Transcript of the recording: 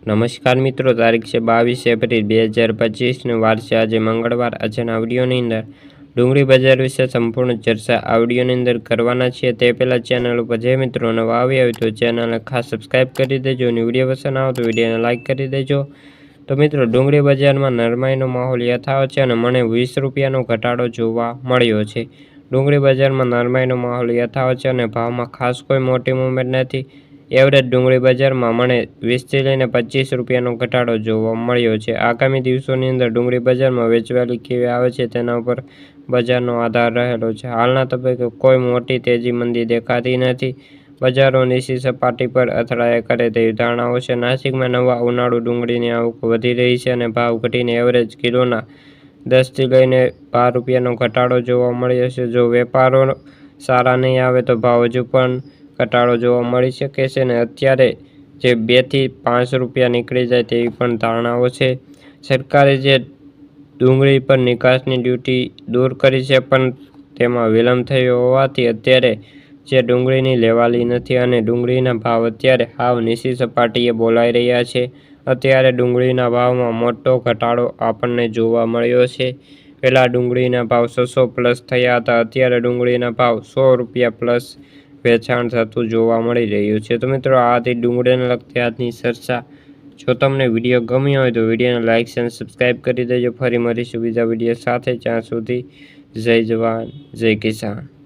નમસ્કાર મિત્રો, તારીખ છે બાવીસ એપ્રિલ બે હજાર પચીસનું વાર છે આજે મંગળવાર. આજના આવડીઓની અંદર ડુંગળી બજાર વિશે સંપૂર્ણ ચર્ચા આવડીઓની અંદર કરવાના છીએ. તે પહેલાં ચેનલ ઉપર જે મિત્રો નવા આવી હોય તો ચેનલને ખાસ સબસ્ક્રાઈબ કરી દેજો અને વીડિયો પસંદ આવે તો વિડીયોને લાઇક કરી દેજો. તો મિત્રો, ડુંગળી બજારમાં નરમાઈનો માહોલ યથાવત છે અને મને વીસ રૂપિયાનો ઘટાડો જોવા મળ્યો છે. ડુંગળી બજારમાં નરમાઈનો માહોલ યથાવત છે અને ભાવમાં ખાસ કોઈ મોટી મુવમેન્ટ નથી. એવરેજ ડુંગળી બજારમાં મને વીસથી લઈને પચીસ રૂપિયાનો ઘટાડો જોવા મળ્યો છે. આગામી દિવસોની અંદર ડુંગળી બજારમાં વેચવાલી કેવી આવે છે તેના ઉપર બજારનો આધાર રહેલો છે. હાલના તબક્કે કોઈ મોટી તેજી મંદી દેખાતી નથી. બજારો નીચી સપાટી પર અથડાયા કરે તેવી ધારણાઓ છે. નાસિકમાં નવા ઉનાળુ ડુંગળીની આવક વધી રહી છે અને ભાવ ઘટીને એવરેજ કિલોના દસથી લઈને બાર રૂપિયાનો ઘટાડો જોવા મળ્યો છે. જો વેપારો સારા નહીં આવે તો ભાવ હજુ પણ ઘટાડો જોવા મળી શકે છે અને અત્યારે જે બેથી પાંચ રૂપિયા નીકળી જાય તેવી પણ ધારણાઓ છે. સરકારે જે ડુંગળી પર નિકાસની ડ્યુટી દૂર કરી છે પણ તેમાં વિલંબ થયો હોવાથી અત્યારે જે ડુંગળીની લેવાલી નથી અને ડુંગળીના ભાવ અત્યારે હાવ નીચી સપાટીએ બોલાઈ રહ્યા છે. અત્યારે ડુંગળીના ભાવમાં મોટો ઘટાડો આપણને જોવા મળ્યો છે. પહેલાં ડુંગળીના ભાવ છસો પ્લસ થયા હતા, અત્યારે ડુંગળીના ભાવ સો રૂપિયા પ્લસ વેચાણ થતું જોવા મળી રહ્યું છે. તો મિત્રો આ હતી ડુંગળીને લગતી આજની ચર્ચા. જો તમને વીડિયો ગમ્યો હોય તો વિડીયોને લાઇક અને સબસ્ક્રાઈબ કરી દેજો. ફરી મળીશું બીજા વીડિયો સાથે. જ્યાં સુધી જય જવાન, જય કિસાન.